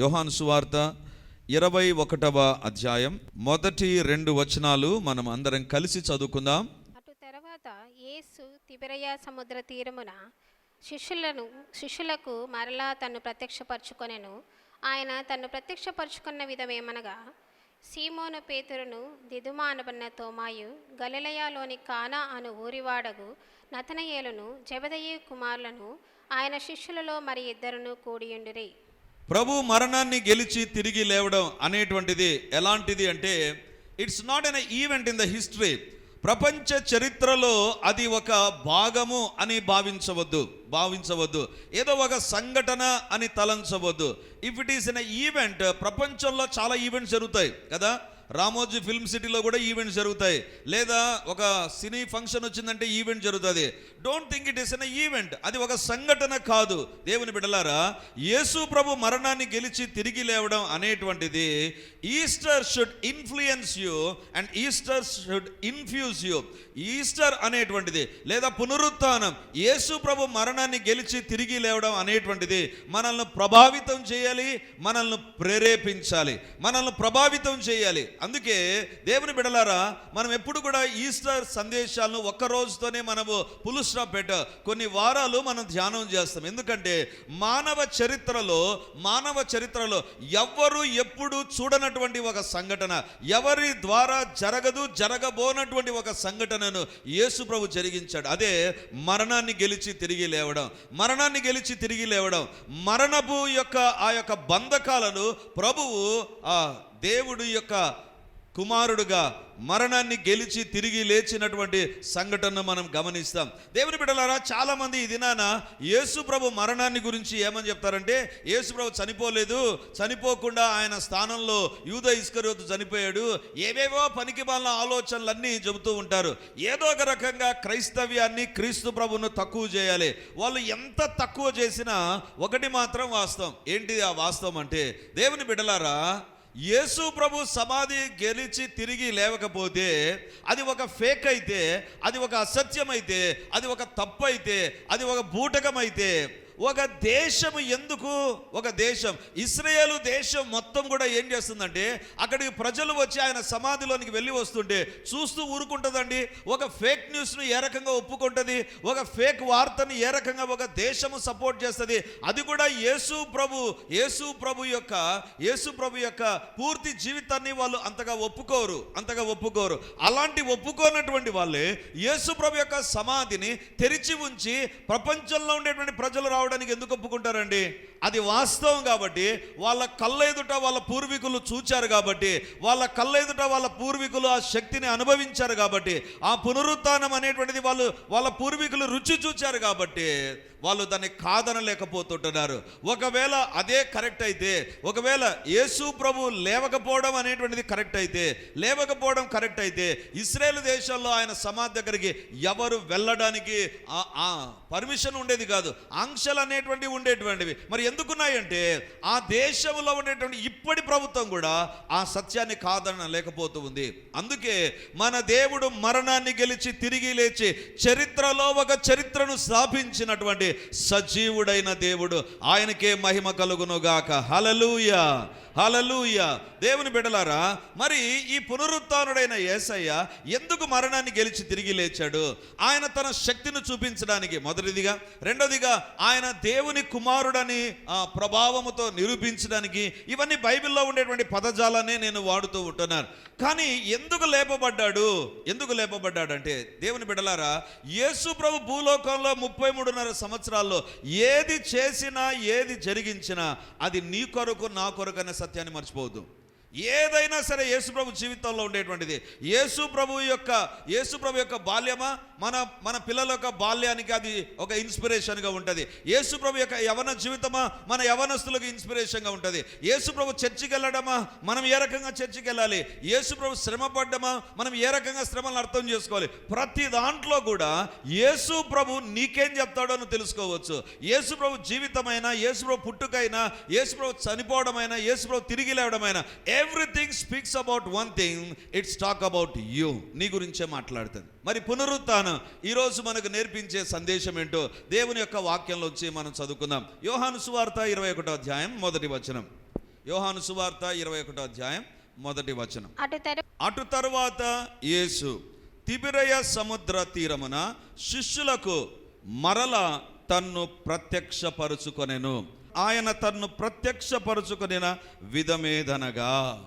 యోహాను సువార్త ఇరవై ఒకటవ అధ్యాయం. మొదటి రెండు వచనాలు మనం అందరం కలిసి చదువుకుందాం. అటు తర్వాత యేసు తిబిరయ సముద్ర తీరమున శిష్యులను శిష్యులకు మరలా తను ప్రత్యక్షపరచుకొనెను. ఆయన తను ప్రత్యక్షపరచుకున్న విధమేమనగా సీమోను పేతురును దిదుమానబన్న తోమాయు గలిలయలోని కానా అను ఊరివాడగు నతనయేలును జబదయి కుమారులను ఆయన శిష్యులలో మరి ఇద్దరును కూడియుండిరి. ప్రభు మరణాన్ని గెలిచి తిరిగి లేవడం అనేటువంటిది ఎలాంటిది అంటే it's not an event in the history ప్రపంచ చరిత్రలో అది ఒక భాగము అని భావించవద్దు భావించవద్దు. ఏదో ఒక సంఘటన అని తలంచవద్దు. If it is an event ప్రపంచంలో చాలా ఈవెంట్స్ జరుగుతాయి కదా? రామోజీ ఫిల్మ్ సిటీలో కూడా ఈవెంట్స్ జరుగుతాయి. లేదా ఒక సినీ ఫంక్షన్ వచ్చిందంటే ఈవెంట్ జరుగుతుంది. Don't think it is an event అది ఒక సంఘటన కాదు. దేవుని బిడలారా యేసు ప్రభు మరణాన్ని గెలిచి తిరిగి లేవడం అనేటువంటిది Easter should influence you and Easter should infuse you Easter అనేటువంటిది లేదా పునరుత్థానం యేసు ప్రభు మరణాన్ని గెలిచి తిరిగి లేవడం అనేటువంటిది మనల్ని ప్రభావితం చేయాలి మనల్ని ప్రేరేపించాలి మనల్ని ప్రభావితం చేయాలి. అందుకే దేవుని బిడలారా మనం ఎప్పుడు కూడా ఈస్టర్ సందేశాలను ఒక్క రోజుతోనే మనము పులు స్టాప్ పెట్ట కొన్ని వారాలు మనం ధ్యానం చేస్తాం. ఎందుకంటే మానవ చరిత్రలో మానవ చరిత్రలో ఎవ్వరు ఎప్పుడు చూడనటువంటి ఒక సంఘటన ఎవరి ద్వారా జరగదు జరగబోనటువంటి ఒక సంఘటనను యేసు ప్రభు జరిగించాడు. అదే మరణాన్ని గెలిచి తిరిగి లేవడం మరణాన్ని గెలిచి తిరిగి లేవడం మరణపు యొక్క ఆ యొక్క బంధకాలను ప్రభువు దేవుడి దేవుడు యొక్క కుమారుడుగా మరణాన్ని గెలిచి తిరిగి లేచినటువంటి సంఘటనను మనం గమనిస్తాం. దేవుని బిడ్డలారా చాలామంది ఈ దినాన యేసు ప్రభు మరణాన్ని గురించి ఏమని చెప్తారంటే యేసు ప్రభు చనిపోలేదు చనిపోకుండా ఆయన స్థానంలో యూద ఇస్కరియోతు చనిపోయాడు ఏవేవో పనికి మాలిన ఆలోచనలన్నీ చెబుతూ ఉంటారు. ఏదో ఒక రకంగా క్రైస్తవ్యాన్ని క్రీస్తు ప్రభును తక్కువ చేయాలి. వాళ్ళు ఎంత తక్కువ చేసినా ఒకటి మాత్రం వాస్తవం. ఏంటిది ఆ వాస్తవం అంటే దేవుని బిడ్డలారా యేసు ప్రభు సమాధి గెలిచి తిరిగి లేవకపోతే అది ఒక ఫేక్ అయితే అది ఒక అసత్యం అయితే అది ఒక తప్పు అయితే అది ఒక బూటకం అయితే ఒక దేశము ఎందుకు? ఒక దేశం. ఇస్రాయేలు దేశం మొత్తం కూడా ఏం చేస్తుందంటే అక్కడికి ప్రజలు వచ్చి ఆయన సమాధిలోనికి వెళ్ళి వస్తుంటే చూస్తూ ఊరుకుంటుందండి. ఒక ఫేక్ న్యూస్ను ఏ రకంగా ఒప్పుకుంటుంది? ఒక ఫేక్ వార్తని ఏ రకంగా ఒక దేశము సపోర్ట్ చేస్తుంది? అది కూడా యేసు ప్రభు యేసు ప్రభు యొక్క యేసు ప్రభు యొక్క పూర్తి జీవితాన్ని వాళ్ళు అంతగా ఒప్పుకోరు అంతగా ఒప్పుకోరు. అలాంటి ఒప్పుకోనటువంటి వాళ్ళే యేసు ప్రభు యొక్క సమాధిని తెరిచి ఉంచి ప్రపంచంలో ఉండేటువంటి ప్రజలు రావడం రావడానికి ఎందుకు ఒప్పుకుంటారండి? అది వాస్తవం కాబట్టి వాళ్ళ కళ్ళ ఎదుట వాళ్ళ పూర్వీకులు చూచారు కాబట్టి వాళ్ళ కళ్ళ ఎదుట వాళ్ళ పూర్వీకులు ఆ శక్తిని అనుభవించారు కాబట్టి ఆ పునరుత్నం అనేటువంటిది వాళ్ళు వాళ్ళ పూర్వీకులు రుచి చూచారు కాబట్టి వాళ్ళు దాన్ని కాదనలేకపోతుంటున్నారు. ఒకవేళ అదే కరెక్ట్ అయితే ఒకవేళ యేసు ప్రభు లేవకపోవడం అనేటువంటిది కరెక్ట్ అయితే లేవకపోవడం కరెక్ట్ అయితే ఇస్రాయేల్ దేశంలో ఆయన సమాధి దగ్గరికి ఎవరు వెళ్ళడానికి పర్మిషన్ ఉండేది కాదు. ఆంక్షలు అనేటువంటివి ఉండేటువంటివి. మరి ఎందుకున్నాయంటే ఆ దేశంలో ఉండేటువంటి ఇప్పటి ప్రభుత్వం కూడా ఆ సత్యాన్ని కాదన లేకపోతూ ఉంది. అందుకే మన దేవుడు మరణాన్ని గెలిచి తిరిగి లేచి చరిత్రలో ఒక చరిత్రను స్థాపించినటువంటి సజీవుడైన దేవుడు. ఆయనకే మహిమ కలుగును గాక హలలుయ హలలుయ దేవుని బిడలారా మరి ఈ పునరుత్నుడైన యేసయ్య ఎందుకు మరణాన్ని గెలిచి తిరిగి లేచాడు? ఆయన తన శక్తిని చూపించడానికి మొదటిదిగా రెండోదిగా ఆయన దేవుని కుమారుడని ఆ ప్రభావముతో నిరూపించడానికి ఇవన్నీ బైబిల్లో ఉండేటువంటి పదజాలనే నేను వాడుతూ ఉంటున్నాను. కానీ ఎందుకు లేపబడ్డాడు? ఎందుకు లేపబడ్డాడు అంటే దేవుని బిడలారా యేసు ప్రభు భూలోకంలో ముప్పై మూడున్నర సంవత్సరాల్లో ఏది చేసినా ఏది జరిగించినా అది నీ కొరకు నా కొరకు అనే సత్యాన్ని మర్చిపోవద్దు. ఏదైనా సరే యేసుప్రభు జీవితంలో ఉండేటువంటిది యేసు ప్రభు యొక్క యేసుప్రభు యొక్క బాల్యమా మన మన పిల్లల యొక్క బాల్యానికి అది ఒక ఇన్స్పిరేషన్గా ఉంటుంది యేసుప్రభు యొక్క యవన జీవితమా మన యవనస్తులకు ఇన్స్పిరేషన్గా ఉంటుంది యేసుప్రభు చర్చికి వెళ్ళడమా మనం ఏ రకంగా చర్చికి వెళ్ళాలి యేసుప్రభు శ్రమ పడ్డమా మనం ఏ రకంగా శ్రమలను అర్థం చేసుకోవాలి ప్రతి దాంట్లో కూడా యేసు ప్రభు నీకేం చెప్తాడో అని తెలుసుకోవచ్చు యేసుప్రభు జీవితమైనా యేసుప్రభు పుట్టుకైనా యేసుప్రభు చనిపోవడమైనా యేసుప్రభు తిరిగి లేవడమైనా everything speaks about one thing it's talk about you నీ గురించే మాట్లాడుతుంది. మరి పునరుత్థానం ఈరోజు మనకు నేర్పించే సందేశం ఏంటో దేవుని యొక్క వాక్యంలో వచ్చి మనం చదువుకుందాం. యోహాను సువార్త ఇరవై ఒకటో అధ్యాయం మొదటి వచనం. యోహాను సువార్త ఇరవై ఒకటో అధ్యాయం మొదటి వచనం. అటు తరువాత యేసు తిబిరయ సముద్ర తీరమున శిష్యులకు మరల తన్ను ప్రత్యక్షపరుచుకొనెను. ఆయన తన్ను ప్రత్యక్షపరుచుకొనిన విధమేదనగా.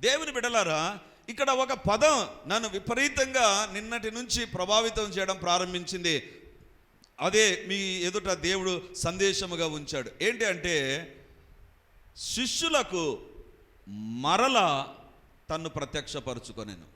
దేవుని బిడలారా ఇక్కడ ఒక పదం నన్ను విపరీతంగా నిన్నటి నుంచి ప్రభావితం చేయడం ప్రారంభించింది. అదే మీ ఎదుట దేవుడు సందేశముగా ఉంచాడు. ఏంటి అంటే శిష్యులకు మరల తన్ను ప్రత్యక్షపరుచుకొనెను.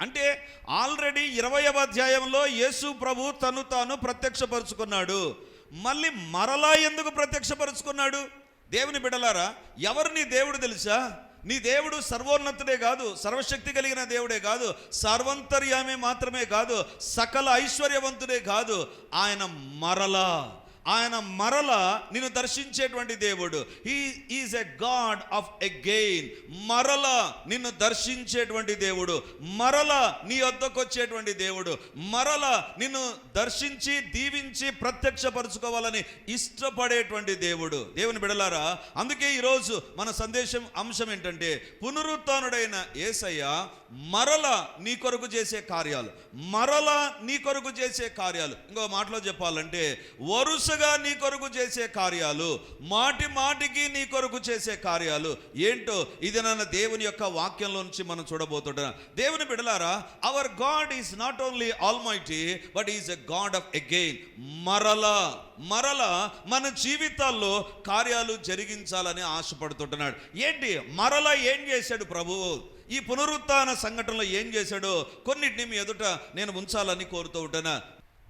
అంటే ఆల్రెడీ ఇరవయవ అధ్యాయంలో యేసు ప్రభు తను తాను ప్రత్యక్షపరుచుకున్నాడు. మళ్ళీ మరలా ఎందుకు ప్రత్యక్షపరుచుకున్నాడు? దేవుని బిడలారా ఎవరు నీ దేవుడు తెలుసా? నీ దేవుడు సర్వోన్నతుడే కాదు సర్వశక్తి కలిగిన దేవుడే కాదు సర్వంతర్యామే మాత్రమే కాదు సకల ఐశ్వర్యవంతుడే కాదు ఆయన మరలా ఆయన మరల నిన్ను దర్శించేటువంటి దేవుడు. He is a God of again మరల నిన్ను దర్శించేటువంటి దేవుడు. మరల నీ వద్దకు వచ్చేటువంటి దేవుడు. మరల నిన్ను దర్శించి దీవించి ప్రత్యక్షపరచుకోవాలని ఇష్టపడేటువంటి దేవుడు. దేవుని బిడలారా అందుకే ఈరోజు మన సందేశం అంశం ఏంటంటే పునరుత్నుడైన ఏసయ్య మరల నీ కొరకు చేసే కార్యాలు. మరల నీ కొరకు చేసే కార్యాలు. ఇంకో మాటలో చెప్పాలంటే వరుస వరుసగా నీ కొరకు చేసే కార్యాలు మాటి మాటికి నీ కొరకు చేసే కార్యాలు ఏంటో ఇది నన్న దేవుని యొక్క వాక్యంలో నుంచి మనం చూడబోతుంటున్నాం దేవుని బిడలారా our God is not only all mighty but is a God of again మరలా మరల మన జీవితాల్లో కార్యాలు జరిగించాలని ఆశపడుతుంటున్నాడు. ఏంటి? మరల ఏం చేశాడు ప్రభువు ఈ పునరుత్థాన సంఘటనలో ఏం చేశాడో? కొన్నిటిని మీ ఎదుట నేను ఉంచాలని కోరుతూ ఉంటాను.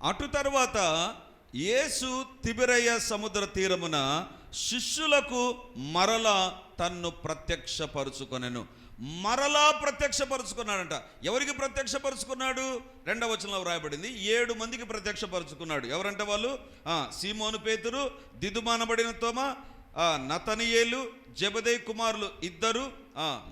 అటు తర్వాత యేసు తిబిరయ్య సముద్ర తీరమున శిష్యులకు మరలా తన్ను ప్రత్యక్షపరుచుకొనెను. మరలా ప్రత్యక్షపరుచుకున్నాడంట. ఎవరికి ప్రత్యక్షపరుచుకున్నాడు? రెండవ వచనంలో వ్రాయబడింది. ఏడు మందికి ప్రత్యక్షపరుచుకున్నాడు. ఎవరంటే వాళ్ళు? సీమోను పేతురు దిదుమానబడిన తోమ నతనియేలు జబదై కుమారులు ఇద్దరు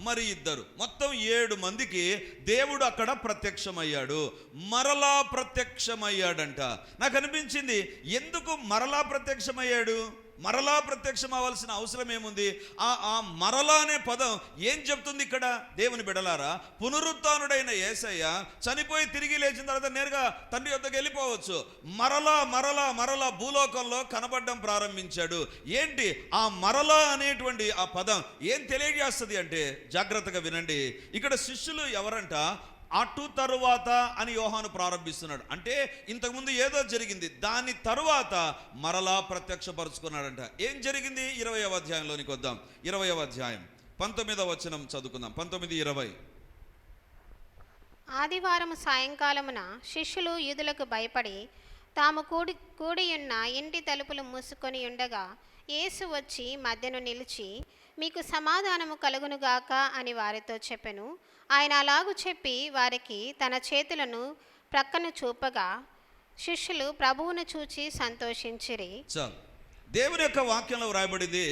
మరి ఇద్దరు. మొత్తం ఏడు మందికి దేవుడు అక్కడ ప్రత్యక్షమయ్యాడు. మరలా ప్రత్యక్షమయ్యాడంట. నాకు అనిపించింది ఎందుకు మరలా ప్రత్యక్షమయ్యాడు? మరలా ప్రత్యక్షం అవ్వాల్సిన అవసరం ఏముంది? ఆ ఆ మరలా అనే పదం ఏం చెప్తుంది ఇక్కడ? దేవుని బిడలారా పునరుత్నుడైన ఏసయ్య చనిపోయి తిరిగి లేచిన తర్వాత నేరుగా తండ్రి యొద్దకు వెళ్ళిపోవచ్చు. మరలా మరలా మరలా భూలోకంలో కనబడడం ప్రారంభించాడు. ఏంటి? ఆ మరలా అనేటువంటి ఆ పదం ఏం తెలియజేస్తుంది అంటే జాగ్రత్తగా వినండి. ఇక్కడ శిష్యులు ఎవరంట? అటు తరువాత అని యోహాను ప్రారంభిస్తున్నాడు. అంటే ఇంతకుముందు ఏదో జరిగింది దాని తరువాత మరలా ప్రత్యక్షపరుచుకున్నాడంట. ఏం జరిగింది? ఇరవయవ అధ్యాయంలోనికి వద్దాం. ఇరవయవ అధ్యాయం. పంతొమ్మిదవ వచనం చదువుకుందాం. పంతొమ్మిది ఇరవై. ఆదివారం సాయంకాలమున శిష్యులు యూదులకు భయపడి తాము కూడి కూడియున్న ఇంటి తలుపులు మూసుకొని ఉండగా యేసు వచ్చి మధ్యను నిలిచి మీకు సమాధానము కలుగునుగాక అని వారితో చెప్పెను. ఆయన అలాగు చెప్పి వారికి తన చేతులను ప్రక్కన చూపగా శిష్యులు ప్రభువును చూచి సంతోషించిరి. దేవుని యొక్క వాక్యంలో వ్రాయబడింది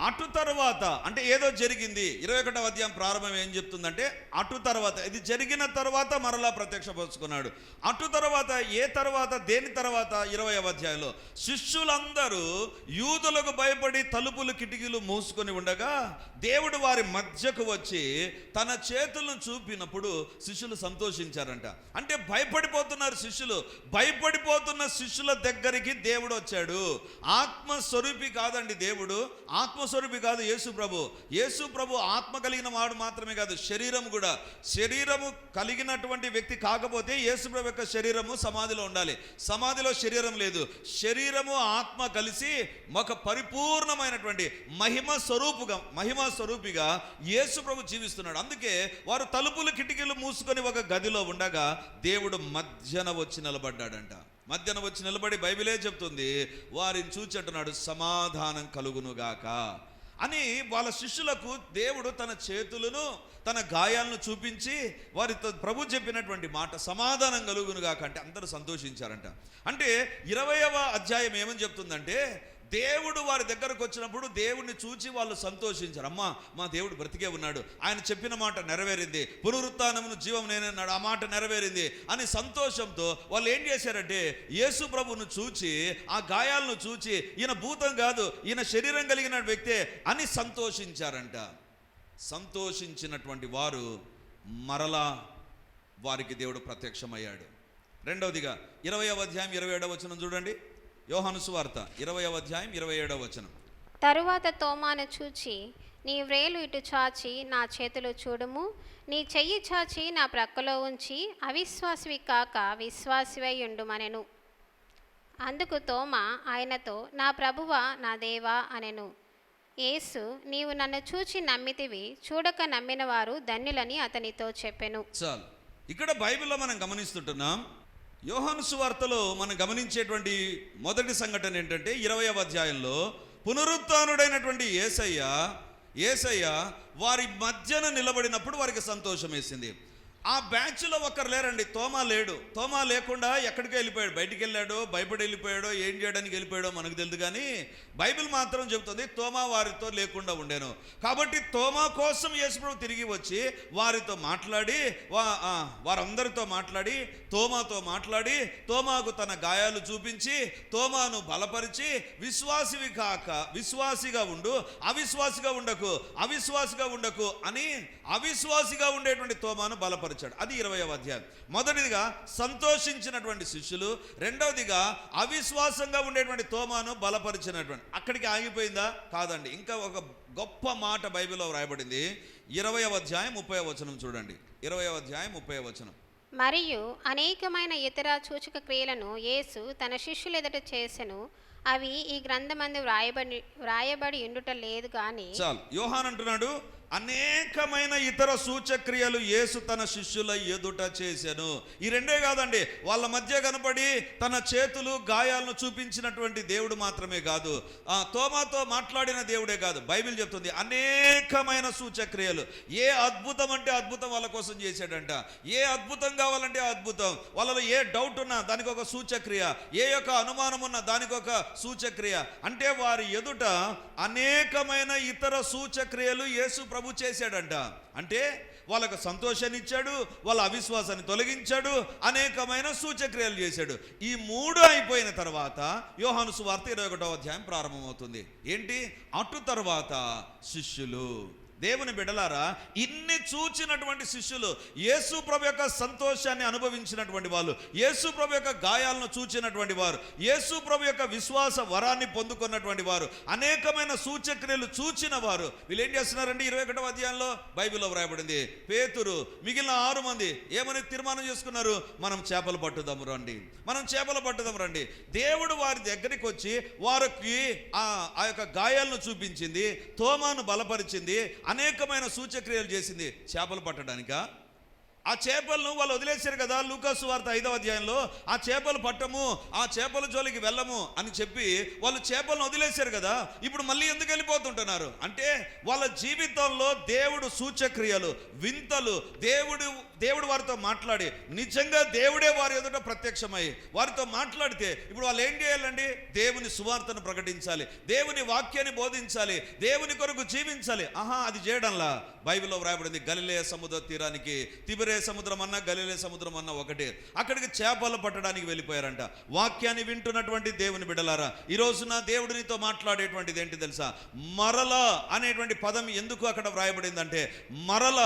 అటు తర్వాత అంటే ఏదో జరిగింది. ఇరవై ఒకటవ అధ్యాయం ప్రారంభం ఏం చెప్తుందంటే అటు తర్వాత ఇది జరిగిన తర్వాత మరలా ప్రత్యక్షపరుచుకున్నాడు అటు తర్వాత ఏ తర్వాత దేని తర్వాత? ఇరవై అధ్యాయంలో. శిష్యులందరూ యూదులకు భయపడి తలుపులు కిటికీలు మూసుకొని ఉండగా దేవుడు వారి మధ్యకు వచ్చి తన చేతులను చూపినప్పుడు శిష్యులు సంతోషించారంట. అంటే భయపడిపోతున్నారు శిష్యులు. భయపడిపోతున్న శిష్యుల దగ్గరికి దేవుడు వచ్చాడు. ఆత్మస్వరూపి కాదండి దేవుడు. ఆత్మ ఆత్మస్వరూపి కాదు యేసు ప్రభు. యేసు ప్రభు ఆత్మ కలిగిన వాడు మాత్రమే కాదు శరీరం కూడా. శరీరము కలిగినటువంటి వ్యక్తి కాకపోతే యేసు ప్రభు యొక్క శరీరము సమాధిలో ఉండాలి. సమాధిలో శరీరం లేదు. శరీరము ఆత్మ కలిసి ఒక పరిపూర్ణమైనటువంటి మహిమ స్వరూపుగా మహిమ స్వరూపిగా యేసు ప్రభు జీవిస్తున్నాడు. అందుకే వారు తలుపులు కిటికీలు మూసుకొని ఒక గదిలో ఉండగా దేవుడు మధ్యన వచ్చి నిలబడ్డాడంట. మధ్యన వచ్చి నిలబడి బైబిలే చెప్తుంది వారిని చూచెట్టున్నాడు సమాధానం కలుగునుగాక. అని వాళ్ళ శిష్యులకు దేవుడు తన చేతులను తన గాయాలను చూపించి వారితో ప్రభు చెప్పినటువంటి మాట సమాధానం కలుగునుగాక అంటే అందరూ సంతోషించారంట. అంటే ఇరవయవ అధ్యాయం ఏమని చెప్తుందంటే దేవుడు వారి దగ్గరకు వచ్చినప్పుడు దేవుడిని చూచి వాళ్ళు సంతోషించారు. అమ్మా మా దేవుడు బ్రతికే ఉన్నాడు. ఆయన చెప్పిన మాట నెరవేరింది. పునరుత్నమును జీవం నేనన్నాడు ఆ మాట నెరవేరింది అని సంతోషంతో వాళ్ళు ఏం చేశారంటే యేసు ప్రభును చూచి ఆ గాయాలను చూచి ఈయన భూతం కాదు ఈయన శరీరం కలిగిన వ్యక్తే అని సంతోషించారంట. సంతోషించినటువంటి వారు మరలా వారికి దేవుడు ప్రత్యక్షమయ్యాడు. రెండవదిగా ఇరవై అధ్యాయం ఇరవై ఏడవ వచనం చూడండి. యోహాను సువార్త ఇరవయవ అధ్యాయం ఇరవై ఏడవ వచనం. తరువాత తోమాను చూచి నీ వ్రేలు ఇటు చాచి నా చేతులు చూడుము. నీ చెయ్యి చాచి నా ప్రక్కలో ఉంచి అవిశ్వాసివి కాక విశ్వాసివై ఉండుమనెను. అందుకు తోమ ఆయనతో నా ప్రభువ నా దేవా అనెను. యేసు నీవు నన్ను చూచి నమ్మితివి. చూడక నమ్మిన వారు ధన్యులని అతనితో చెప్పెను. చాలు. ఇక్కడ బైబిల్లో మనం గమనిస్తుంటున్నాం యోహాను సువార్తలో మనం గమనించేటువంటి మొదటి సంఘటన ఏంటంటే ఇరవై అధ్యాయంలో పునరుత్నుడైనటువంటి ఏసయ్య ఏసయ్య వారి మధ్యన నిలబడినప్పుడు వారికి సంతోషం వేసింది. ఆ బ్యాచ్లో ఒకరు లేరండి. తోమా లేడు. తోమా లేకుండా ఎక్కడికి వెళ్ళిపోయాడు. బయటికి వెళ్ళాడో భయపడి వెళ్ళిపోయాడో ఏం చేయడానికి వెళ్ళిపోయాడో మనకు తెలియదు కానీ బైబిల్ మాత్రం చెబుతుంది తోమా వారితో లేకుండా ఉండేను. కాబట్టి తోమా కోసం యేసుప్రభు తిరిగి వచ్చి వారితో మాట్లాడి వా ఆ, వారందరితో మాట్లాడి తోమాతో మాట్లాడి తోమాకు తన గాయాలు చూపించి తోమాను బలపరిచి విశ్వాసివి కాక విశ్వాసిగా ఉండు అవిశ్వాసిగా ఉండకు అవిశ్వాసిగా ఉండకు అని అవిశ్వాసిగా ఉండేటువంటి తోమాను బలపరిచాడు అది ఇరవయవ అధ్యాయం. మొదటిదిగా సంతోషించినటువంటి శిష్యులు రెండవదిగా అవిశ్వాసంగా ఉండేటువంటి తోమాను బలపరిచినటువంటి. అక్కడికి ఆగిపోయిందా? కాదండి. ఇంకా ఒక గొప్ప మాట బైబిల్లో వ్రాయబడింది. ఇరవయవ అధ్యాయం ముప్పై వచనం చూడండి. ఇరవయవ అధ్యాయం ముప్పై వచనం. మరియు అనేకమైన ఇతర సూచక క్రియలను యేసు తన శిష్యుల ఎదుట చేసెను. అవి ఈ గ్రంథమందు వ్రాయబడి వ్రాయబడి ఉండుట లేదు కానీ చాలు. యోహాన్ అంటున్నాడు అనేకమైన ఇతర సూచక్రియలు యేసు తన శిష్యుల ఎదుట చేశాను. ఈ రెండే కాదండి వాళ్ళ మధ్య కనపడి తన చేతులు గాయాలను చూపించినటువంటి దేవుడు మాత్రమే కాదు. ఆ తోమాతో మాట్లాడిన దేవుడే కాదు బైబిల్ చెప్తుంది అనేకమైన సూచక్రియలు. ఏ అద్భుతం అంటే అద్భుతం వాళ్ళ కోసం చేశాడంట. ఏ అద్భుతం కావాలంటే అద్భుతం. వాళ్ళలో ఏ డౌట్ ఉన్నా దానికి ఒక సూచక్రియ ఏ యొక్క అనుమానం ఉన్నా దానికి ఒక సూచక్రియ. అంటే వారి ఎదుట అనేకమైన ఇతర సూచక్రియలు యేసు ప్రభు చేశాడంట. అంటే వాళ్ళకు సంతోషాన్ని ఇచ్చాడు వాళ్ళ అవిశ్వాసాన్ని తొలగించాడు అనేకమైన సూచక్రియలు చేశాడు. ఈ మూడు అయిపోయిన తర్వాత యోహాను సువార్త ఇరవై ఒకటో అధ్యాయం ప్రారంభమవుతుంది. ఏంటి? అటు తర్వాత శిష్యులు. దేవుని బిడలారా ఇన్ని చూచినటువంటి శిష్యులు యేసు ప్రభు యొక్క సంతోషాన్ని అనుభవించినటువంటి వాళ్ళు యేసు ప్రభు యొక్క గాయాలను చూచినటువంటి వారు యేసు ప్రభు యొక్క విశ్వాస వరాన్ని పొందుకున్నటువంటి వారు అనేకమైన సూచక్రియలు చూచిన వారు. వీళ్ళు ఏం చేస్తున్నారండి? ఇరవై ఒకటో అధ్యాయంలో బైబిల్లో వ్రాయబడింది పేతురు మిగిలిన ఆరు మంది ఏమని తీర్మానం చేసుకున్నారు? మనం చేపలు పట్టుదాము రండి. మనం చేపలు పట్టుదాం రండి. దేవుడు వారి దగ్గరికి వచ్చి వారికి ఆ ఆ యొక్క గాయాలను చూపించింది తోమాను బలపరిచింది అనేకమైన సూచక్రియలు చేసింది చేపలు పట్టడానికా? ఆ చేపలను వాళ్ళు వదిలేశారు కదా లూకాసు వార్త ఐదవ అధ్యాయంలో ఆ చేపలు పట్టము ఆ చేపల జోలికి వెళ్ళము అని చెప్పి వాళ్ళు చేపలను వదిలేశారు కదా ఇప్పుడు మళ్ళీ ఎందుకు వెళ్ళిపోతుంటున్నారు? అంటే వాళ్ళ జీవితంలో దేవుడు సూచక్రియలు వింతలు దేవుడు దేవుడు వారితో మాట్లాడి నిజంగా దేవుడే వారి ఎదుట ప్రత్యక్షమై వారితో మాట్లాడితే ఇప్పుడు వాళ్ళు ఏం చేయాలండి? దేవుని సువార్తను ప్రకటించాలి దేవుని వాక్యాన్ని బోధించాలి దేవుని కొరకు జీవించాలి. ఆహా అది చేయడంలా? బైబిల్లో వ్రాయబడింది గలిలే సముద్ర తీరానికి తిబిరే సముద్రం అన్న గలిలే సముద్రం అన్న ఒకటే. అక్కడికి చేపలు పట్టడానికి వెళ్ళిపోయారంట. వాక్యాన్ని వింటున్నటువంటి దేవుని బిడలారా ఈ రోజున దేవుడు నీతో మాట్లాడేటువంటిది ఏంటి తెలుసా? మరల అనేటువంటి పదం ఎందుకు అక్కడ వ్రాయబడిందంటే మరల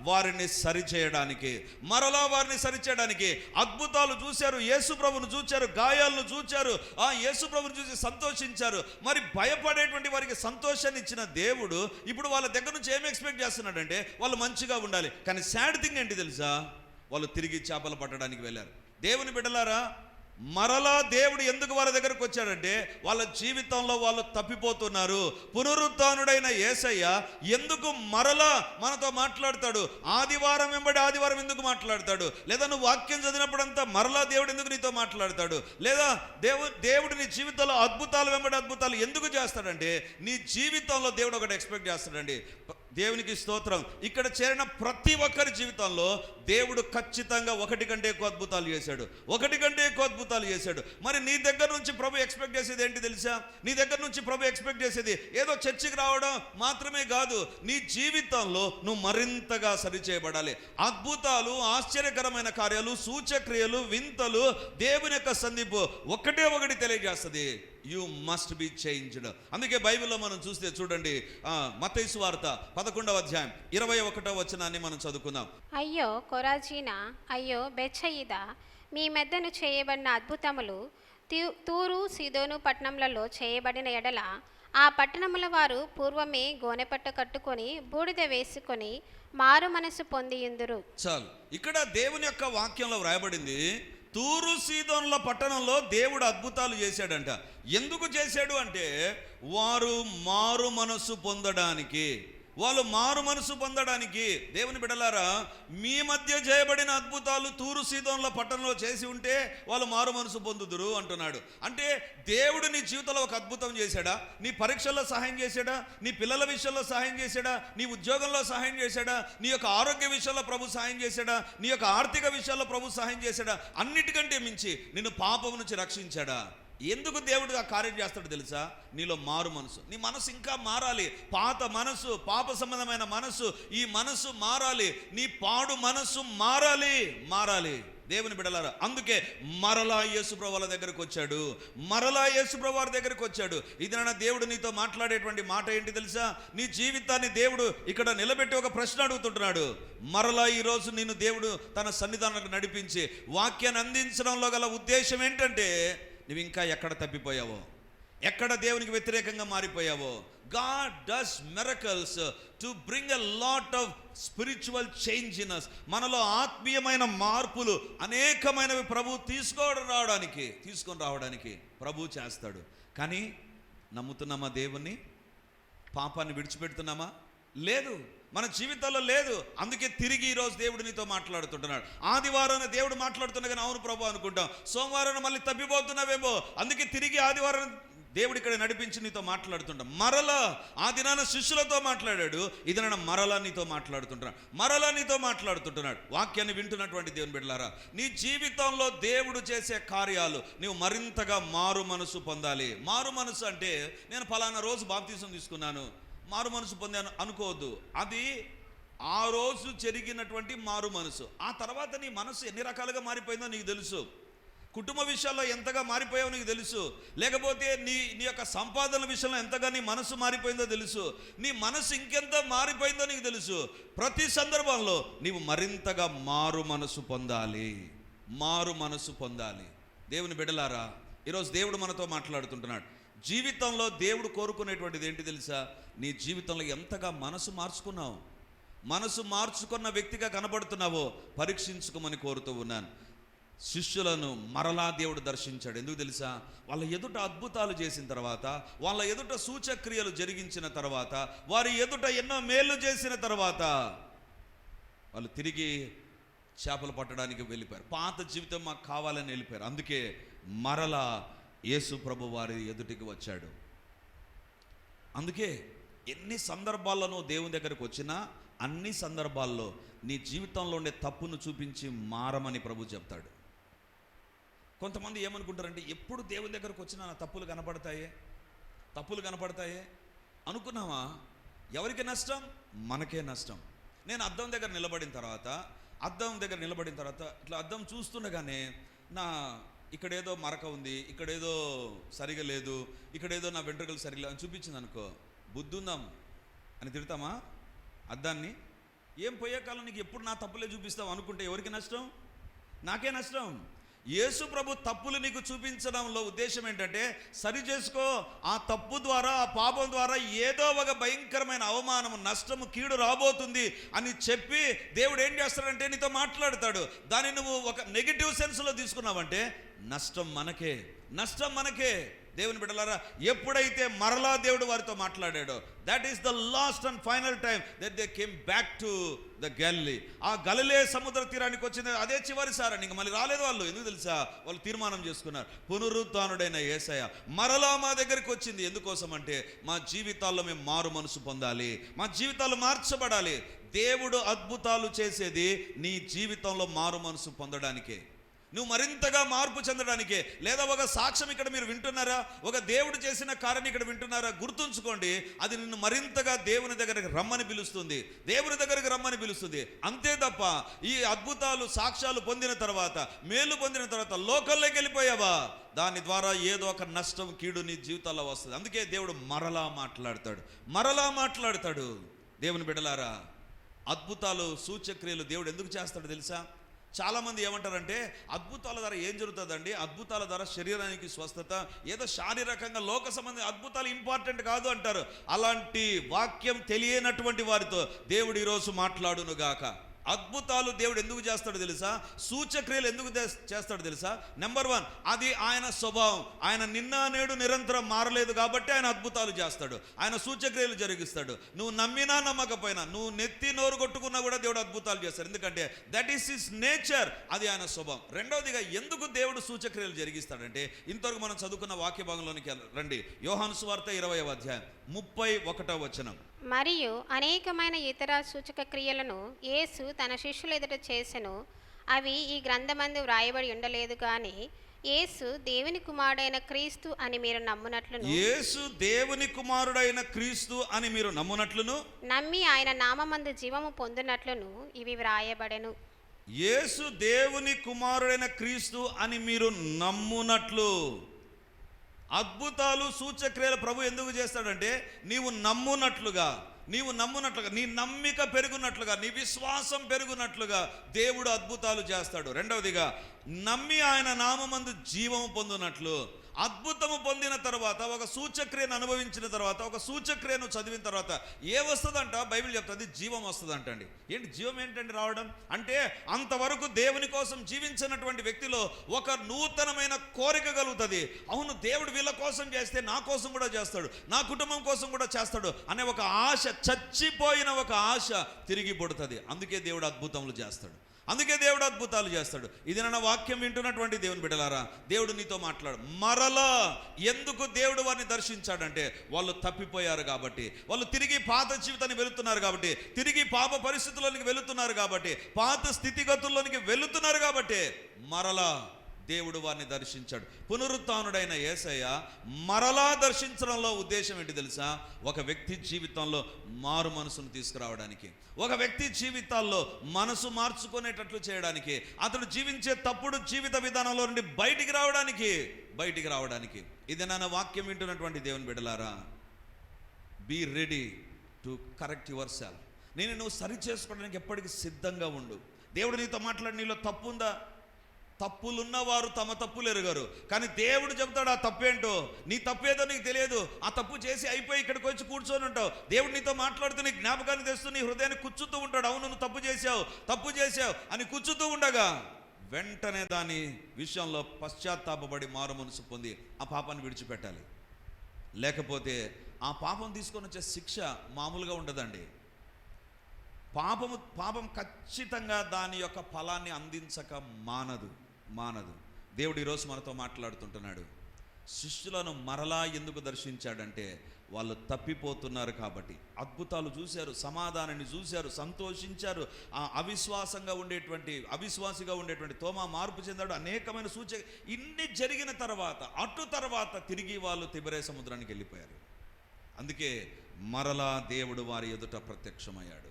వారిని సరిచేయడానికి. మరలా వారిని సరిచేయడానికి. అద్భుతాలు చూశారు యేసు ప్రభును చూచారు గాయాలను చూచారు ఆ యేసు ప్రభును చూసి సంతోషించారు. మరి భయపడేటువంటి వారికి సంతోషాన్ని ఇచ్చిన దేవుడు ఇప్పుడు వాళ్ళ దగ్గర నుంచి ఏం ఎక్స్పెక్ట్ చేస్తున్నాడంటే వాళ్ళు మంచిగా ఉండాలి. కానీ సాడ్ థింగ్ ఏంటి తెలుసా? వాళ్ళు తిరిగి చేపలు పట్టడానికి వెళ్ళారు. దేవుని బిడ్డలారా మరలా దేవుడు ఎందుకు వారి దగ్గరకు వచ్చాడంటే వాళ్ళ జీవితంలో వాళ్ళు తప్పిపోతున్నారు. పునరుత్నుడైన యేసయ్య ఎందుకు మరలా మనతో మాట్లాడతాడు? ఆదివారం వెంబడి ఆదివారం ఎందుకు మాట్లాడతాడు? లేదా నువ్వు వాక్యం చదివినప్పుడంతా మరలా దేవుడు ఎందుకు నీతో మాట్లాడతాడు? లేదా దేవు దేవుడు నీ జీవితంలో అద్భుతాలు వెంబడి అద్భుతాలు ఎందుకు చేస్తాడంటే నీ జీవితంలో దేవుడు ఒకటి ఎక్స్పెక్ట్ చేస్తాడండి. దేవునికి స్తోత్రం. ఇక్కడ చేరిన ప్రతి ఒక్కరి జీవితంలో దేవుడు ఖచ్చితంగా ఒకటి కంటే ఎక్కువ అద్భుతాలు చేశాడు. ఒకటి కంటే ఎక్కువ అద్భుతాలు చేశాడు. మరి నీ దగ్గర నుంచి ప్రభు ఎక్స్పెక్ట్ చేసేది ఏంటి తెలుసా? నీ దగ్గర నుంచి ప్రభు ఎక్స్పెక్ట్ చేసేది ఏదో చర్చికి రావడం మాత్రమే కాదు. నీ జీవితంలో నువ్వు మరింతగా సరిచేయబడాలి. అద్భుతాలు ఆశ్చర్యకరమైన కార్యాలు సూచక్రియలు వింతలు దేవుని యొక్క సందీపు ఒకటే ఒకటి తెలియజేస్తుంది. యు మస్ట్ బి చేంజ్డ్ అందుకే బైబిల్లో మనం చూస్తే చూడండి మతైసు వార్త పదకొండవ అధ్యాయం ఇరవై ఒకటో వచనాన్ని మనం చదువుకుందాం. అయ్యో కొరాజీనా అయ్యో బెచ్చయిద మీ మెద్దను చేయబడిన అద్భుతములు తూరు సీదోను పట్టణములలో చేయబడిన ఎడల ఆ పట్టణముల వారు పూర్వమే గోనెపట్ట కట్టుకొని బూడిద వేసుకొని మారు మనసు పొందియుందురు. చాలు. ఇక్కడ దేవుని యొక్క వాక్యంలో వ్రాయబడింది తూరు సీదోన్ల పట్టణంలో దేవుడు అద్భుతాలు చేశాడంట. ఎందుకు చేశాడు అంటే వారు మారు మనస్సు పొందడానికి వాళ్ళు మారు మనసు పొందడానికి దేవుని బిడలారా మీ మధ్య చేయబడిన అద్భుతాలు తూరు సీదోన్ల పట్టణంలో చేసి ఉంటే వాళ్ళు మారు మనసు పొందుదురు అంటున్నాడు. అంటే దేవుడు నీ జీవితంలో ఒక అద్భుతం చేశాడా? నీ పరీక్షల్లో సహాయం చేశాడా? నీ పిల్లల విషయంలో సహాయం చేశాడా? నీ ఉద్యోగంలో సహాయం చేశాడా? నీ యొక్క ఆరోగ్య విషయంలో ప్రభు సహాయం చేశాడా? నీ యొక్క ఆర్థిక విషయాల్లో ప్రభు సహాయం చేశాడా? అన్నిటికంటే మించి నిన్ను పాపం నుంచి రక్షించాడా? ఎందుకు దేవుడు ఆ కార్యం చేస్తాడు తెలుసా? నీలో మారు మనసు. నీ మనసు ఇంకా మారాలి. పాత మనసు పాప సంబంధమైన మనసు ఈ మనసు మారాలి. నీ పాడు మనసు మారాలి. మారాలి. దేవుని బిడలారా అందుకే మరలా యేసుప్రభు వాళ్ళ దగ్గరకు వచ్చాడు. మరలా యేసుప్రభు వారి దగ్గరకు వచ్చాడు. ఇది నా దేవుడు నీతో మాట్లాడేటువంటి మాట ఏంటి తెలుసా? నీ జీవితాన్ని దేవుడు ఇక్కడ నిలబెట్టి ఒక ప్రశ్న అడుగుతుంటున్నాడు. మరలా ఈరోజు నిన్ను దేవుడు తన సన్నిధానాలకు నడిపించి వాక్యాన్ని అందించడంలో గల ఉద్దేశం ఏంటంటే నువ్వు ఇంకా ఎక్కడ తప్పిపోయావో? ఎక్కడ దేవునికి వ్యతిరేకంగా మారిపోయావో? God does miracles to bring a lot of spiritual change in us మనలో ఆత్మీయమైన మార్పులు అనేకమైనవి ప్రభు తీసుకోవడం రావడానికి తీసుకొని రావడానికి ప్రభు చేస్తాడు. కానీ నమ్ముతున్నామా దేవుణ్ణి? పాపాన్ని విడిచిపెడుతున్నామా? లేదు. మన జీవితాల్లో లేదు. అందుకే తిరిగి ఈరోజు దేవుడు నీతో మాట్లాడుతుంటున్నాడు. ఆదివారాన్ని దేవుడు మాట్లాడుతున్నా కానీ అవును ప్రభు అనుకుంటాం. సోమవారం మళ్ళీ తప్పిపోతున్నావేమో. అందుకే తిరిగి ఆదివారం దేవుడు ఇక్కడ నడిపించి నీతో మాట్లాడుతుంటాం. మరలా ఆ దినాన శిష్యులతో మాట్లాడాడు. ఇది దినాన మరలా నీతో మాట్లాడుతుంటున్నాడు. మరలా నీతో మాట్లాడుతుంటున్నాడు. వాక్యాన్ని వింటున్నటువంటి దేవుని బిడ్డలారా నీ జీవితంలో దేవుడు చేసే కార్యాలు నీవు మరింతగా మారు మనసు పొందాలి. మారు మనసు అంటే నేను ఫలానా రోజు బాప్తీసం తీసుకున్నాను. మారు మనసు పొందాను అనుకోవద్దు. అది ఆ రోజు జరిగినటువంటి మారు మనసు. ఆ తర్వాత నీ మనసు ఎన్ని రకాలుగా మారిపోయిందో నీకు తెలుసు. కుటుంబ విషయాల్లో ఎంతగా మారిపోయావో నీకు తెలుసు. లేకపోతే నీ నీ యొక్క సంపాదన విషయంలో ఎంతగా నీ మనసు మారిపోయిందో తెలుసు. నీ మనసు ఇంకెంత మారిపోయిందో నీకు తెలుసు. ప్రతి సందర్భంలో నీవు మరింతగా మారు మనసు పొందాలి. మారు మనసు పొందాలి. దేవుని బిడలారా ఈరోజు దేవుడు మనతో మాట్లాడుతుంటున్నాడు. జీవితంలో దేవుడు కోరుకునేటువంటిది ఏంటి తెలుసా? నీ జీవితంలో ఎంతగా మనసు మార్చుకున్నావు? మనసు మార్చుకున్న వ్యక్తిగా కనబడుతున్నావో పరీక్షించుకోమని కోరుతూ ఉన్నాను. శిష్యులను మరలా దేవుడు దర్శించాడు. ఎందుకు తెలుసా? వాళ్ళ ఎదుట అద్భుతాలు చేసిన తర్వాత వాళ్ళ ఎదుట సూచక్రియలు జరిగించిన తర్వాత వారి ఎదుట ఎన్నో మేలు చేసిన తర్వాత వాళ్ళు తిరిగి చేపలు పట్టడానికి వెళ్ళిపోయారు. పాత జీవితం మాకు కావాలని వెళ్ళిపోయారు. అందుకే మరలా యేసు ప్రభు వారి ఎదుటికి వచ్చాడు. అందుకే ఎన్ని సందర్భాల్లోనూ దేవుని దగ్గరకు వచ్చినా అన్ని సందర్భాల్లో నీ జీవితంలో ఉండే తప్పును చూపించి మారమని ప్రభు చెప్తాడు. కొంతమంది ఏమనుకుంటారంటే ఎప్పుడు దేవుని దగ్గరకు వచ్చినా నా తప్పులు కనపడతాయే? తప్పులు కనపడతాయే? అనుకున్నావా? ఎవరికి నష్టం? మనకే నష్టం. నేను అద్దం దగ్గర నిలబడిన తర్వాత అద్దం దగ్గర నిలబడిన తర్వాత ఇట్లా అద్దం చూస్తుండగానే నా ఇక్కడేదో మరక ఉంది ఇక్కడేదో సరిగా లేదు ఇక్కడేదో నా వెంట్రుకలు సరిగా అని చూపించింది అనుకో బుద్ధుందాం అని తిడతామా? అద్దాన్ని? ఏం పోయే కాలం నీకు ఎప్పుడు నా తప్పులే చూపిస్తావు అనుకుంటే ఎవరికి నష్టం? నాకే నష్టం. యేసు ప్రభు తప్పులు నీకు చూపించడంలో ఉద్దేశం ఏంటంటే సరి చేసుకో ఆ తప్పు ద్వారా ఆ పాపం ద్వారా ఏదో ఒక భయంకరమైన అవమానము నష్టము కీడు రాబోతుంది అని చెప్పి దేవుడు ఏం చేస్తాడంటే నీతో మాట్లాడతాడు. దాన్ని నువ్వు ఒక నెగిటివ్ సెన్స్లో తీసుకున్నావంటే నష్టం మనకే నష్టం మనకే. దేవుని బిడ్డలారా ఎప్పుడైతే మరలా దేవుడు వారితో మాట్లాడాడో that is the last and final time that they came back to the Galilee ఆ గలలే సముద్ర తీరానికి వచ్చింది అదే చివరిసారి. ఇంక మళ్ళీ రాలేదు వాళ్ళు ఎందుకు తెలుసా? వాళ్ళు తీర్మానం చేసుకున్నారు. పునరుత్నుడైన ఏసయ మరలా మా దగ్గరికి వచ్చింది. ఎందుకోసం అంటే మా జీవితాల్లో మేము మారు మనసు పొందాలి మా జీవితాలు మార్చబడాలి. దేవుడు అద్భుతాలు చేసేది నీ జీవితంలో మారు మనసు పొందడానికే. నువ్వు మరింతగా మార్పు చెందడానికి. లేదా ఒక సాక్ష్యం ఇక్కడ మీరు వింటున్నారా? ఒక దేవుడు చేసిన కార్యం ఇక్కడ వింటున్నారా? గుర్తుంచుకోండి అది నిన్ను మరింతగా దేవుని దగ్గరికి రమ్మని పిలుస్తుంది. దేవుని దగ్గరికి రమ్మని పిలుస్తుంది. అంతే తప్ప ఈ అద్భుతాలు సాక్ష్యాలు పొందిన తర్వాత మేలు పొందిన తర్వాత లోకల్లోకి వెళ్ళిపోయావా? దాని ద్వారా ఏదో ఒక నష్టం కీడు నీ జీవితాల్లో వస్తుంది. అందుకే దేవుడు మరలా మాట్లాడతాడు. మరలా మాట్లాడతాడు. దేవుని బిడలారా అద్భుతాలు సూచక్రియలు దేవుడు ఎందుకు చేస్తాడు తెలుసా? చాలామంది ఏమంటారంటే అద్భుతాల ద్వారా ఏం జరుగుతుందండి? అద్భుతాల ద్వారా శరీరానికి స్వస్థత ఏదో శారీరకంగా లోక సంబంధం అద్భుతాలు ఇంపార్టెంట్ కాదు అంటారు. అలాంటి వాక్యం తెలియనటువంటి వారితో దేవుడు ఈరోజు మాట్లాడును గాక అద్భుతాలు దేవుడు ఎందుకు చేస్తాడో తెలుసా? సూచక్రియలు ఎందుకు చేస్తాడు చేస్తాడో తెలుసా? నెంబర్ వన్ అది ఆయన స్వభావం. ఆయన నిన్న నేడు నిరంతరం మారలేదు కాబట్టి ఆయన అద్భుతాలు చేస్తాడు. ఆయన సూచక్రియలు జరిగిస్తాడు. నువ్వు నమ్మినా నమ్మకపోయినా నువ్వు నెత్తి నోరు కొట్టుకున్నా కూడా దేవుడు అద్భుతాలు చేస్తాడు. ఎందుకంటే దట్ ఈస్ హిస్ నేచర్ అది ఆయన స్వభావం. రెండవదిగా ఎందుకు దేవుడు సూచక్రియలు జరిగిస్తాడంటే ఇంతవరకు మనం చదువుకున్న వాక్య భాగంలోనికి వెళ్ళ- రండి. యోహాను సువార్త ఇరవై అధ్యాయం. ముప్పై ఒకటో వచనం. మరియు అనేకమైన ఇతర సూచక క్రియలను యేసు తన శిష్యుల ఎదుట చేసెను. అవి ఈ గ్రంథమందు వ్రాయబడి ఉండలేదు కానీ యేసు దేవుని కుమారుడైన క్రీస్తు అని మీరు నమ్మునట్లును. యేసు దేవుని కుమారుడైన క్రీస్తు అని మీరు నమ్మునట్లును. నమ్మి ఆయన నామమందు జీవము పొందినట్లును ఇవి వ్రాయబడెను. యేసు దేవుని కుమారుడైన క్రీస్తు అని మీరు నమ్మునట్లు. అద్భుతాలు సూచక్రియలు ప్రభు ఎందుకు చేస్తాడంటే నీవు నమ్మునట్లుగా నీవు నమ్మునట్లుగా నీ నమ్మిక పెరుగునట్లుగా నీ విశ్వాసం పెరుగునట్లుగా దేవుడు అద్భుతాలు చేస్తాడు. రెండవదిగా నమ్మి ఆయన నామమందు జీవము పొందునట్లు అద్భుతము పొందిన తర్వాత ఒక సూచక్రియను అనుభవించిన తర్వాత ఒక సూచక్రియను చదివిన తర్వాత ఏ వస్తుందంట? బైబిల్ చెప్తుంది జీవం వస్తుందంట అండి ఏంటి జీవం ఏంటండి రావడం? అంటే అంతవరకు దేవుని కోసం జీవించినటువంటి వ్యక్తిలో ఒక నూతనమైన కోరిక కలుగుతుంది. అవును దేవుడు వీళ్ళ కోసం చేస్తే నా కోసం కూడా చేస్తాడు నా కుటుంబం కోసం కూడా చేస్తాడు అనే ఒక ఆశ చచ్చిపోయిన ఒక ఆశ తిరిగి పుడుతుంది. అందుకే దేవుడు అద్భుతములు చేస్తాడు. అందుకే దేవుడు అద్భుతాలు చేస్తాడు. ఇది నా వాక్యం వింటున్నటువంటి దేవుని బిడ్డలారా దేవుడు నీతో మాట్లాడు. మరలా ఎందుకు దేవుడు వారిని దర్శించాడంటే వాళ్ళు తప్పిపోయారు కాబట్టి వాళ్ళు తిరిగి పాత జీవితాన్ని వెళుతున్నారు కాబట్టి తిరిగి పాప పరిస్థితుల్లోనికి వెళుతున్నారు కాబట్టి పాత స్థితిగతుల్లోనికి వెళుతున్నారు కాబట్టి మరలా దేవుడు వారిని దర్శించాడు. పునరుత్డైన యేసయ్య మరలా దర్శించడంలో ఉద్దేశం ఏంటి తెలుసా? ఒక వ్యక్తి జీవితంలో మారు మనసును తీసుకురావడానికి ఒక వ్యక్తి జీవితాల్లో మనసు మార్చుకునేటట్లు చేయడానికి అతడు జీవించే తప్పుడు జీవిత విధానంలో నుండి బయటికి రావడానికి బయటికి రావడానికి. ఇది నా వాక్యం వింటున్నటువంటి దేవుని బిడ్డలారా be ready to correct your self నువ్వు సరి చేసుకోవడానికి ఎప్పటికీ సిద్ధంగా ఉండు. దేవుడు నీతో మాట్లాడి నీలో తప్పు తప్పులున్నవారు తమ తప్పులు ఎరుగరు. కానీ దేవుడు చెబుతాడు ఆ తప్పేంటో? నీ తప్పేదో నీకు తెలియదు. ఆ తప్పు చేసి అయిపోయి ఇక్కడికి వచ్చి కూర్చొని ఉంటావు. దేవుడు నీతో మాట్లాడుతూ నీ జ్ఞాపకాన్ని తెస్తూ నీ హృదయాన్ని కూర్చుతూ ఉంటాడు. అవును నువ్వు తప్పు చేసావు తప్పు చేసావు అని కూర్చుతూ ఉండగా వెంటనే దాని విషయంలో పశ్చాత్తాపడి మారు మనసు పొంది ఆ పాపాన్ని విడిచిపెట్టాలి. లేకపోతే ఆ పాపం తీసుకొని వచ్చే శిక్ష మామూలుగా ఉండదండి. పాపము పాపం ఖచ్చితంగా దాని యొక్క ఫలాన్ని అందించక మానదు. మానదు. దేవుడు ఈరోజు మనతో మాట్లాడుతుంటున్నాడు. శిష్యులను మరలా ఎందుకు దర్శించాడంటే వాళ్ళు తప్పిపోతున్నారు కాబట్టి. అద్భుతాలు చూశారు సమాధానాన్ని చూశారు సంతోషించారు. ఆ అవిశ్వాసంగా ఉండేటువంటి అవిశ్వాసిగా ఉండేటువంటి తోమా మార్పు చెందాడు. అనేకమైన సూచక ఇన్ని జరిగిన తర్వాత అటు తర్వాత తిరిగి వాళ్ళు తిబరే సముద్రానికి వెళ్ళిపోయారు. అందుకే మరలా దేవుడు వారి ఎదుట ప్రత్యక్షమయ్యాడు.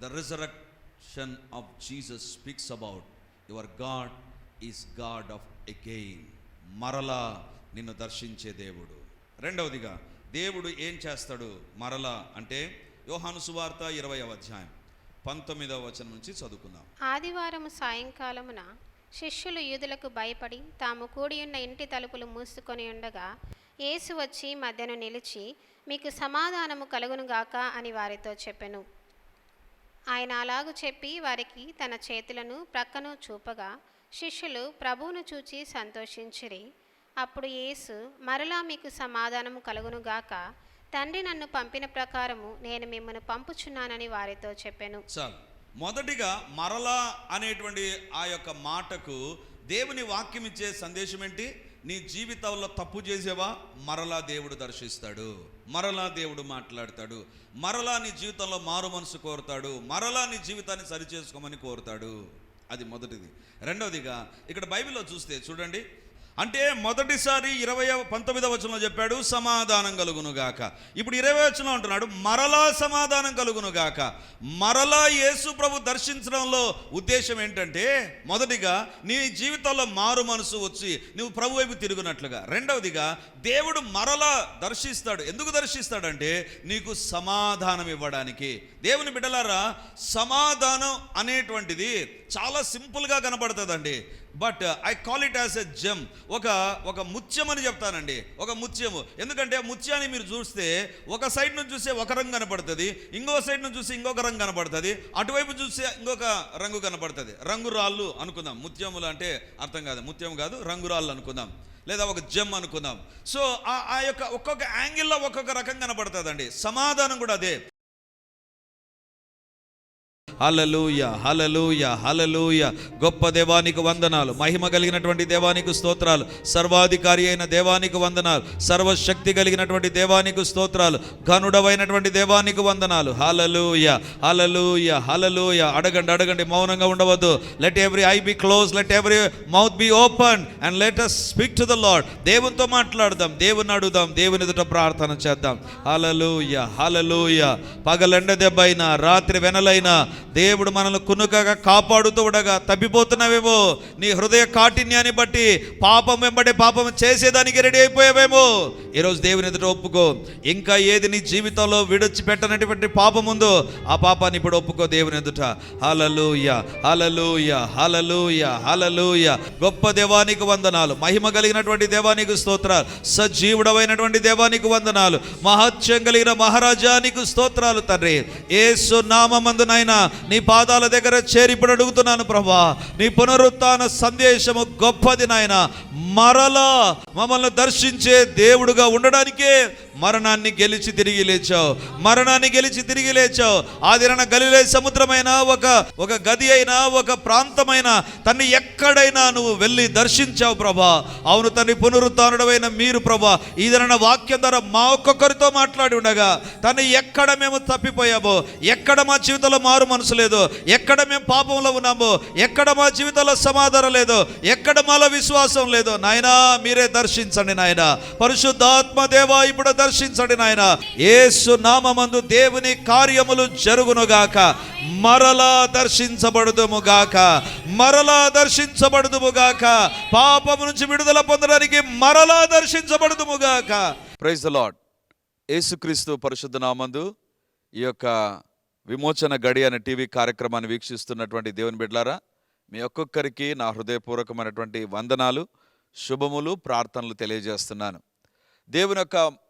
The resurrection of Jesus speaks about your God is God of again మరలా నిన్ను దర్శించే దేవుడు. రెండవదిగా దేవుడు ఏం చేస్తాడు? మరలా అంటే యోహాను సువార్త ఇరవై అధ్యాయం పంతొమ్మిదవ వచనం నుంచి చదువుకుందాం. ఆదివారం సాయంకాలమున శిష్యులు యూదులకు భయపడి తాము కూడి ఉన్న ఇంటి తలుపులు మూసుకొని ఉండగా యేసు వచ్చి మధ్యను నిలిచి మీకు సమాధానము కలుగునుగాక అని వారితో చెప్పెను. ఆయన అలాగు చెప్పి వారికి తన చేతులను ప్రక్కను చూపగా శిష్యులు ప్రభువును చూచి సంతోషించిరి. అప్పుడు యేసు మరలా మీకు సమాధానము కలుగునుగాక తండ్రి నన్ను పంపిన ప్రకారము నేను మిమ్మల్ని పంపుచున్నానని వారితో చెప్పాను. చాలు. మొదటిగా మరలా అనేటువంటి ఆ యొక్క మాటకు దేవుని వాక్యం ఇచ్చే సందేశం ఏంటి? నీ జీవితంలో తప్పు చేసేవా? మరలా దేవుడు దర్శిస్తాడు. మరలా దేవుడు మాట్లాడతాడు. మరలా నీ జీవితంలో మారు మనసు కోరుతాడు. మరలా నీ జీవితాన్ని సరిచేసుకోమని కోరుతాడు. అది మొదటిది. రెండవదిగా ఇక్కడ బైబిల్లో చూస్తే చూడండి అంటే మొదటిసారి ఇరవై పంతొమ్మిదవ వచనంలో చెప్పాడు సమాధానం కలుగును గాక. ఇప్పుడు ఇరవై వచనంలో అంటున్నాడు మరలా సమాధానం కలుగును గాక. మరలా యేసు ప్రభు దర్శించడంలో ఉద్దేశం ఏంటంటే మొదటిగా నీ జీవితంలో మారు మనసు వచ్చి నువ్వు ప్రభు వైపు తిరుగునట్లుగా. రెండవదిగా దేవుడు మరలా దర్శిస్తాడు. ఎందుకు దర్శిస్తాడంటే నీకు సమాధానం ఇవ్వడానికి. దేవుని బిడ్డలారా సమాధానం అనేటువంటిది చాలా సింపుల్గా కనబడుతుందండి but I call it as a gem ఒక ఒక ముత్యం అని చెప్తానండి. ఒక ముత్యము. ఎందుకంటే ముత్యాన్ని మీరు చూస్తే ఒక సైడ్ నుంచి చూస్తే ఒక రంగు కనపడుతుంది ఇంకో సైడ్ నుంచి చూస్తే ఇంకొక రంగు కనపడుతుంది అటువైపు చూస్తే ఇంకొక రంగు కనపడుతుంది. రంగు రాళ్ళు అనుకుందాం. ముత్యములు అంటే అర్థం కాదు. ముత్యం కాదు రంగురాళ్ళు అనుకుందాం. లేదా ఒక జెమ్ అనుకుందాం. సో ఆ ఆ యొక్క ఒక్కొక్క యాంగిల్లో ఒక్కొక్క రకం కనపడుతుందండి. సమాధానం కూడా అదే. హలలుయ హలలుయ హలలుయ గొప్ప దేవానికి వందనాలు మహిమ కలిగినటువంటి దేవానికి స్తోత్రాలు సర్వాధికారి అయిన దేవానికి వందనాలు సర్వశక్తి కలిగినటువంటి దేవానికి స్తోత్రాలు ఘనుడవైనటువంటి దేవానికి వందనాలు. హలలుయ హలలుయ హలలుయ అడగండి అడగండి మౌనంగా ఉండవద్దు. Let every eye be close let every mouth be open and let us speak to the lord దేవునితో మాట్లాడదాం దేవుని అడుగుదాం దేవుని ఎదుట ప్రార్థన చేద్దాం. హలలుయ హలలుయ పగలెండ దెబ్బైనా రాత్రి వెనలైనా దేవుడు మనల్ని కునుకగా కాపాడుతూ ఉండగా తప్పిపోతున్నావేమో. నీ హృదయ కాఠిన్యాన్ని బట్టి పాపం వెంబడే పాపం చేసేదానికి రెడీ అయిపోయావేమో. ఈరోజు దేవుని ఎదుట ఒప్పుకో. ఇంకా ఏది నీ జీవితంలో విడిచిపెట్టనటువంటి పాపం ఉందో ఆ పాపాన్ని ఇప్పుడు ఒప్పుకో దేవుని ఎదుట. హలలుయ హలలుయ హలలుయ హలలుయ గొప్ప దేవానికి వందనాలు. మహిమ కలిగినటువంటి దేవానికి స్తోత్రాలు. సజీవుడమైనటువంటి దేవానికి వందనాలు. మహత్యం కలిగిన మహారాజానికి స్తోత్రాలు తండ్రి. ఏ నామందునైనా నీ పాదాల దగ్గర చేరి ఇప్పుడు అడుగుతున్నాను ప్రభా. నీ పునరుత్థాన సందేశము గొప్పది నాయన. మరలా మమ్మల్ని దర్శించే దేవుడుగా ఉండడానికే మరణాన్ని గెలిచి తిరిగి లేచావు. మరణాన్ని గెలిచి తిరిగి లేచావు. ఆదిరణ గలిలే సముద్రమైన ఒక ఒక గది అయినా ఒక ప్రాంతమైన తన్ని ఎక్కడైనా నువ్వు వెళ్ళి దర్శించావు ప్రభా. అవును తన్ని పునరుత్డమైన మీరు ప్రభా ఈదన వాక్యం ద్వారా మా ఒక్కొక్కరితో మాట్లాడి ఉండగా తను ఎక్కడ మేము తప్పిపోయామో ఎక్కడ మా జీవితంలో మారు మనసు లేదు ఎక్కడ మేము పాపంలో ఉన్నామో ఎక్కడ మా జీవితంలో సమాధానం లేదో ఎక్కడ మాలో విశ్వాసం లేదో. నాయనా మీరే దర్శించండి నాయన. పరిశుద్ధాత్మ దేవా ఇప్పుడు దర్శించండి నాయన. ఏసు నామందు దేవుని కార్యములు జరుగునుగాక. మరలా దర్శించబడుదుముగాక. మరలా దర్శించబడుదుముగాక. పాపము నుంచి విడుదల పొందడానికి మరలా దర్శించబడుదుముగాక. ప్రైజ్ లాడ్ ఏసుక్రీస్తు యేసుక్రీస్తు పరిశుద్ధ నామందు ఈ యొక్క విమోచన గడి అనే టీవీ కార్యక్రమాన్ని వీక్షిస్తున్నటువంటి దేవుని బిడ్లారా మీ ఒక్కొక్కరికి నా హృదయపూర్వకమైనటువంటి వందనాలు శుభములు ప్రార్థనలు తెలియజేస్తున్నాను. దేవుని యొక్క